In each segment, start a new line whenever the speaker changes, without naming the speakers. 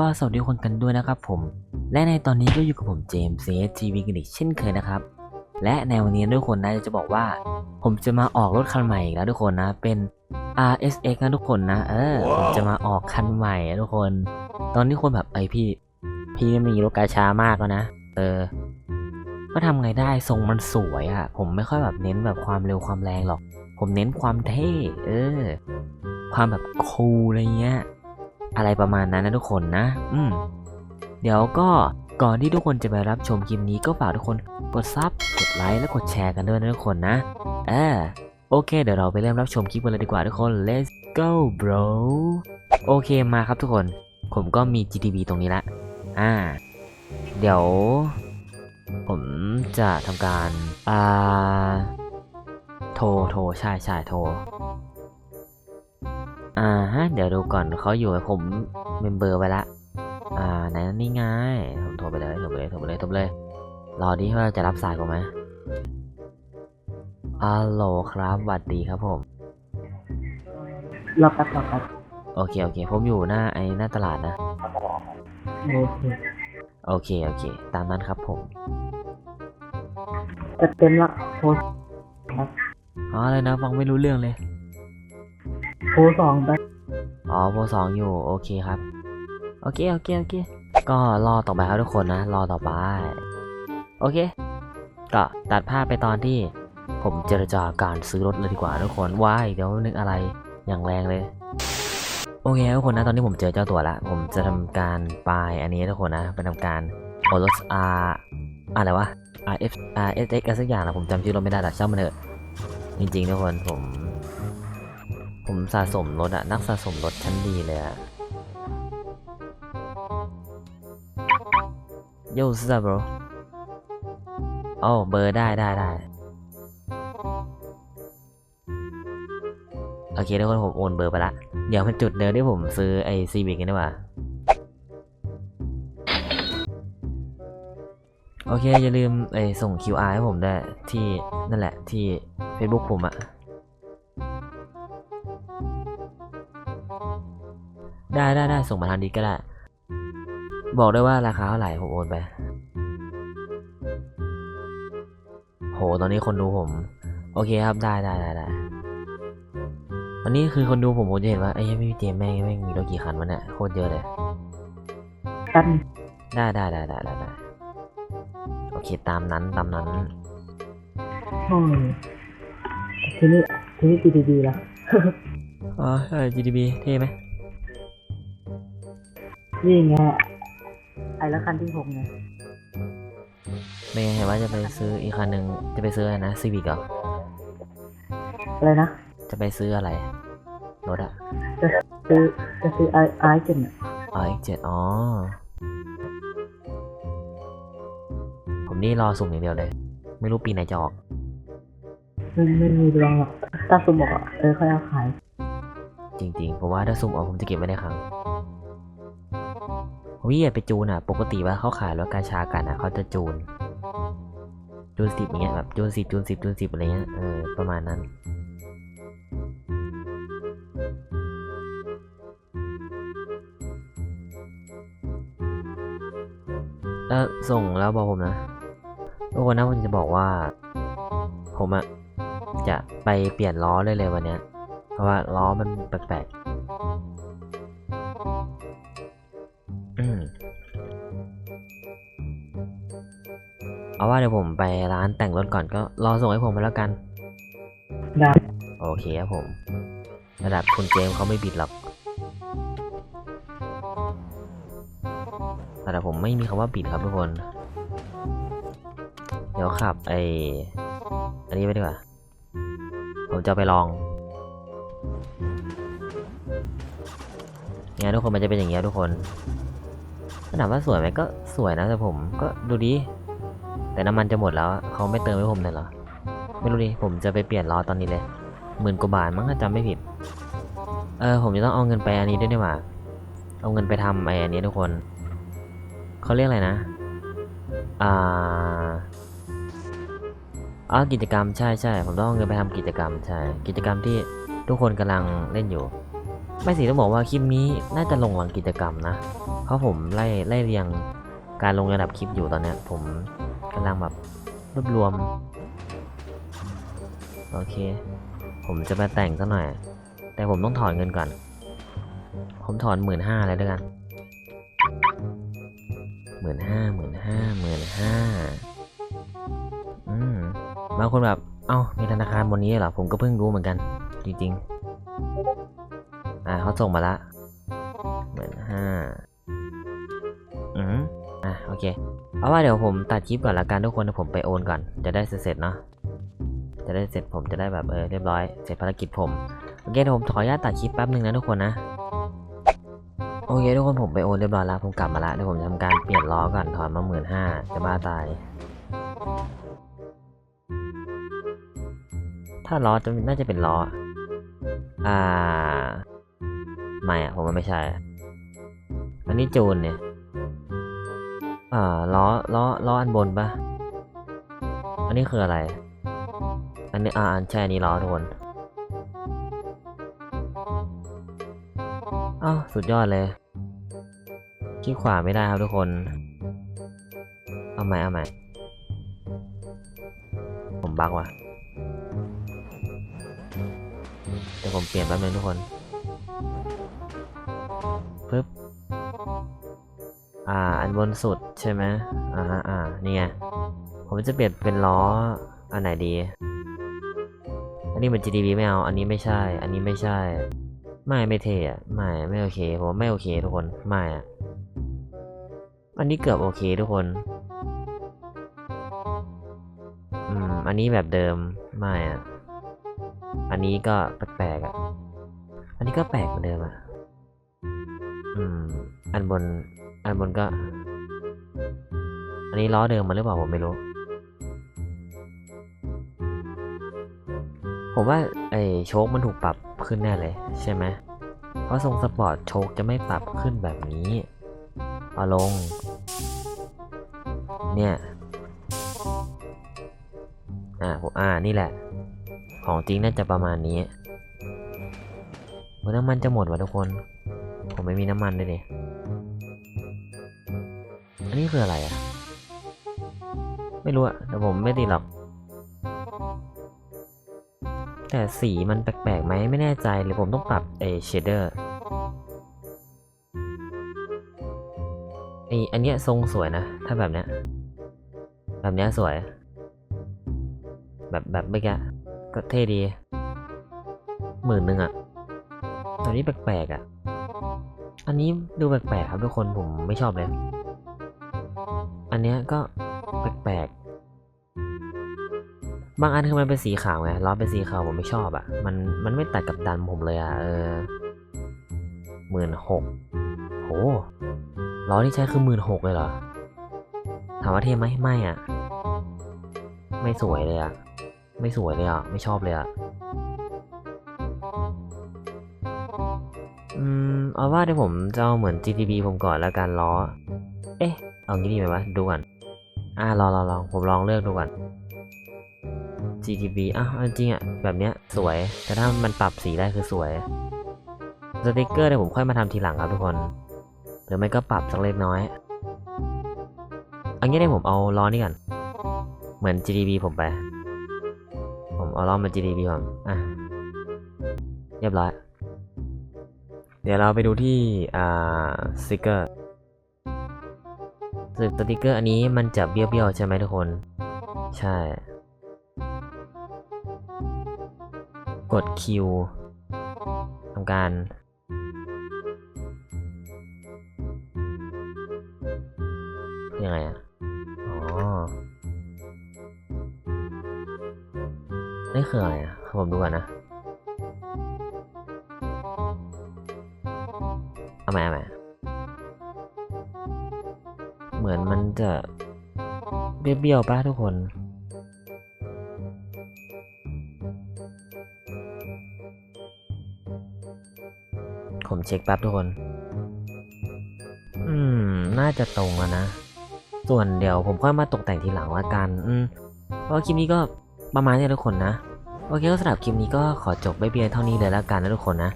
ก็สวัสดีทุกคนกันด้วยนะครับผม และในตอนนี้ก็อยู่กับผมเจมส์ CSGV กันอีกเช่นเคยนะครับ และในวันนี้ทุกคนนะจะบอกว่า ผมจะมาออกรถคันใหม่อีกแล้วทุกคนนะ เป็น RSX นะทุกคนนะ เออ ผมจะมาออกคันใหม่นะทุกคน ตอนนี้คนแบบไอยพี่ พี่มีรถกาชามากแล้วนะ เออ ก็ทำไงได้ทรงมันสวยอะ่ะผมไม่ค่อยแบบเน้นแบบความเร็วความแรงหรอก ผมเน้นความเท่ เออ ความแบบคูลอะไรเงี้ย อะไรประมาณนั้นนะทุกคนนะ อืม เดี๋ยวก็ก่อนที่ทุกคนจะไปรับชมคลิปนี้ก็ฝากทุกคนกดซับกดไลค์และกดแชร์กันด้วยนะทุกคนนะเออโอเค เดี๋ยวเราไปเริ่มรับชมคลิปกันเลยดีกว่าทุกคน let's go bro โอเคมาครับทุกคน ผมก็มี GTV ตรงนี้ละ อ่า เดี๋ยว ผมจะทำการ อ่า โทร โทร ใช่ใช่โทร อ่าฮะ เดี๋ยวดูก่อนเขาอยู่กับผมเมมเบอร์ไว้ละ อ่าไหนนี่ไงผมโทรไปเลยโทรไปเลยโทรไปเลยโทรไปเลย รอดีว่าจะรับสายผมไหมอัลโหลครับหวัดดีครับผม
รอแป๊บรอแป๊บ
โอเคโอเค ผมอยู่หน้าไอ้หน้าตลาดนะ
โอเค
โอเคโอเค ตามนั้นครับผม
จะเต็มละโพสครับ
อ๋ออะไรนะ ฟังไม่รู้เรื่องเลย
โพสสองไป
อ๋อโปรสองอยู่โอเคครับ โอเคโอเคโอเค ก็รอต่อไปครับทุกคนนะ รอต่อไป โอเค ก็ตัดภาพไปตอนที่ ผมเจรจาการซื้อรถเลยดีกว่าทุกคนว้ายเดี๋ยวนึกอะไรอย่างแรงเลย โอเคทุกคนนะตอนนี้ผมเจอเจ้าตัวละ ผมจะทำการปายอันนี้ทุกคนนะไปทำการโอรถ R อะไรวะ R F R S X อะไรสักอย่างนะผมจำชื่อรถไม่ได้แต่ช่างมันเถอะจริงๆทุกคนผม ผมสะสมรถอะนักสะสมรถชั้นดีเลยอะโย่ซ่า bro โอ้เบอร์ได้ได้ได้โอเคทุกคนผมโอนเบอร์ไปละ เดี๋ยวเป็นจุดเดิมที่ผมซื้อไอซีบิกกันดีกว่า โอเค อย่าลืมไอส่ง QR ให้ผมด้วยที่นั่นแหละที่ Facebook ผมอะ ได้ได้ได้ส่งมาทางดีก็ได้ บอกได้ว่าราคาเท่าไหร่ผมโอนไป โห ตอนนี้คนดูผม โอเคครับได้ได้ได้ได้ตอนนี้คือคนดูผมผมจะเห็นว่าไอ้ยไม่มีเจมส์แม่งแม่งมีรถกี่คันวะเนี่ยโคตรเยอะเลย
แป๊บ
ได้ได้ได้ได้ได้ได้โอเคตามนั้นตามนั้น
โอ้ยทีนี้ทีนี้ดีดีๆละ
อ๋อใช่ GDB เท่ไหม
นี่ไงไอ้ละคันที่หกไง
ไม่ไงเห็นว่าจะไปซื้ออีกคันหนึ่งจะไปซื้ออะไรนะซีวิกเหรอ
อะไรนะ
จะไปซื้ออะไรรถอะ
จะซื้อจะซื้อไอไอเจนอะ
อ๋อ X7 อ๋อผมนี่รอสุ่มอย่างเดียวเลย ไม่รู้ปีไหนจะออก
ไม่ไม่มีดวงหรอกถ้าสมบอกอะเออค่อยเอาขาย
จริงๆผมว่าถ้าสุ่มออกผมจะเก็บไว้ในครั้ง ผมอยากไปจูนอะ ปกติว่าเขาขายรถกาชากันอะเขาจะจูน จูนสิบอย่างเงี้ยแบบจูนสิบจูนสิบจูนสิบอะไรเงี้ยเออประมาณนั้นแล้วส่งแล้วบอกผมนะทุกคนนะผมจะบอกว่า ผมอะจะไปเปลี่ยนล้อเลยเลยวันเนี้ย เพราะว่าล้อมันแปลก อืมเอาว่าเดี๋ยวผมไปร้านแต่งรถก่อนก็รอส่งให้ผมไปแล้วกัน
ได้
โอเคครับผม ระดับคุณเจมส์เขาไม่บิดหรอกระดับผมไม่มีคำว่าบิดครับทุกคน เดี๋ยวขับไออันนี้ไปดีกว่า ผมจะเอาไปลองเนี่ยทุกคนมันจะเป็นอย่างเงี้ยทุกคน ถ้าถามว่าสวยไหมก็สวยนะแต่ผมก็ดูดี แต่น้ำมันจะหมดแล้วเขาไม่เติมให้ผมเลยเหรอ ไม่รู้ดิผมจะไปเปลี่ยนล้อตอนนี้เลยหมื่นกว่าบาทมั้งถ้าจำไม่ผิด เออผมจะต้องเอาเงินไปอันนี้ด้วยนี่หว่าเอาเงินไปทำไอ้อันนี้ทุกคนเขาเรียกอะไรนะ อ่าอ๋อกิจกรรมใช่ใช่ผมต้องเอาเงินไปทำกิจกรรมใช่ กิจกรรมที่ทุกคนกำลังเล่นอยู่ ไม่สิต้องบอกว่าคลิปนี้น่าจะลงหลังกิจกรรมนะ เพราะผมไล่ไล่เรียงการลงระดับคลิปอยู่ตอนนี้ผมกำลังแบบรวบรวม โอเค ผมจะมาแต่งสักหน่อย แต่ผมต้องถอนเงินก่อน ผมถอนหมื่นห้าเลยด้วยกันหมื่นห้าหมื่นห้าหมื่นห้าอืมบางคนแบบ เอ้ามีธนาคารบนนี้เหรอ ผมก็เพิ่งรู้เหมือนกัน จริงๆ อ่าเขาส่งมาละหมื่นห้าอืมอะโอเค เอาว่าเดี๋ยวผมตัดคลิปก่อนละกันทุกคนเดี๋ยวผมไปโอนก่อน จะได้เสร็จเนาะ จะได้เสร็จผมจะได้แบบเออเรียบร้อย เสร็จภารกิจผม โอเคเดี๋ยวผมขออนุญาตตัดคลิปแป๊บหนึ่งนะทุกคนนะ โอเคทุกคนผมไปโอนเรียบร้อยแล้วผมกลับมาแล้วเดี๋ยวผมจะทำการเปลี่ยนล้อก่อนถอนมาหมื่นห้าจะบ้าตาย ถ้าล้อจะน่าจะเป็นล้อ อ่า ไม่อะผมว่าไม่ใช่ อันนี้จูนเนี่ย อ่าล้อล้อล้ออันบนปะอันนี้คืออะไร อันนี้อ่าอันใช่อันนี้ล้อทุกคนอ้าวสุดยอดเลยขี้ขวาไม่ได้ครับทุกคน เอาใหม่เอาใหม่ ผมบักว่ะ เดี๋ยวผมเปลี่ยนแป๊บนึงทุกคน อันบนสุดใช่ไหมอ่าฮะอ่านี่ไง ผมจะเปลี่ยนเป็นล้อ อันไหนดี อันนี้เหมือน GTV ไม่เอา อันนี้ไม่ใช่ อันนี้ไม่ใช่ ไม่ไม่เท่อะไม่ ไม่โอเค ผมไม่โอเคทุกคน ไม่อะอันนี้เกือบโอเคทุกคน อืม อันนี้แบบเดิม ไม่อะอันนี้ก็แปลกๆอะอันนี้ก็แปลกเหมือนเดิมอะอืม อันบน อันบนก็ อันนี้ล้อเดิมมาหรือเปล่าผมไม่รู้ ผมว่าไอ้โชคมันถูกปรับขึ้นแน่เลยใช่ไหมเพราะทรงสปอร์ตโชคจะไม่ปรับขึ้นแบบนี้เอาลง เนี่ย อ่าผมอ่านี่แหละ ของจริงน่าจะประมาณนี้น้ำมันจะหมดว่ะทุกคน ผมไม่มีน้ำมันเลยดิอั นนี้คืออะไรอะไม่รู้อะแต่ผมไม่ติดหรอก แต่สีมันแปลกๆไหมไม่แน่ใจหรือผมต้องปรับเอเชเดอร์ไออันเนี้ยทรงสวยนะ ถ้าแบบเนี้ย แบบเนี้ยสวย แบบแบบเมื่อกี้ก็เท่ดีหมื่นหนึ่งอะอันนี้แปลกๆอะอันนี้ดูแปลกๆครับทุกคนผมไม่ชอบเลย อันเนี้ยก็แปลกๆ บางอันคือมันเป็นสีขาวไงล้อเป็นสีขาวผมไม่ชอบอะ่ะ มันมันไม่ตัดกับดันผมเลยอะ่ะ เออหมื่นหกโหล้อที่ใช้คือหมื่นหกเลยเหรอ ถามว่าเท่ไหมไม่อะไม่สวยเลยอะไม่สวยเลยอะไม่ชอบเลยอะ อืม เอาว่าเดี๋ยวผมจะเอาเหมือน GTB ผมก่อนแล้วกันล้อ เอ๊ะ เอางี้ดีไหมวะ ดูก่อน อ่ารอรอลองผมลองเลือกดูก่อน GTB อะเอาจริงอะแบบเนี้ยสวย แต่ถ้ามันปรับสีได้คือสวย สติกเกอร์เดี๋ยวผมค่อยมาทำทีหลังครับทุกคนหรือไม่ก็ปรับสักเล็กน้อย อันนี้ได้ผมเอาล้อนี่ก่อน เหมือน GTB ผมไป ผมเอาล้อมา GTB ผมอะ เรียบร้อย เดี๋ยวเราไปดูที่ อ่าสติกเกอร์ สึกสติกเกอร์อันนี้มันจะเบี้ยวๆใช่ไหมทุกคน ใช่ กด Q ทำการยังไงอะ อ๋อ นี่คืออะไรอะผมดูก่อนนะ เอาใหม่เอาใหม่ จะเบี้ยวๆป่ะทุกคน ผมเช็คแป๊บทุกคน อืม น่าจะตรงแล้วนะ ส่วนเดี๋ยวผมค่อยมาตกแต่งทีหลังละกัน อืมเพราะคลิปนี้ก็ประมาณนี้ทุกคนนะ โอเคก็สำหรับคลิปนี้ก็ขอจบไว้เพียงเท่านี้เลยละกันนะทุกคนนะ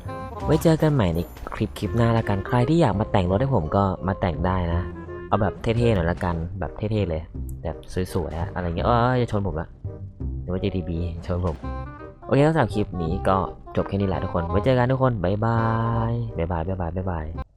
ไว้เจอกันใหม่ในคลิปคลิปหน้าละกัน ใครที่อยากมาแต่งรถให้ผมก็มาแต่งได้นะ เอาแบบเท่ๆหน่อยละกัน แบบเท่ๆเลย แบบสวยๆอะอะไรเงี้ยเออจะชนผมละหรือว่า JTB ชนผม โอเคสำหรับคลิปนี้ก็จบแค่นี้แหละทุกคน ไว้เจอกันทุกคน บ๊ายบาย บ๊ายบาย บ๊ายบาย บ๊ายบาย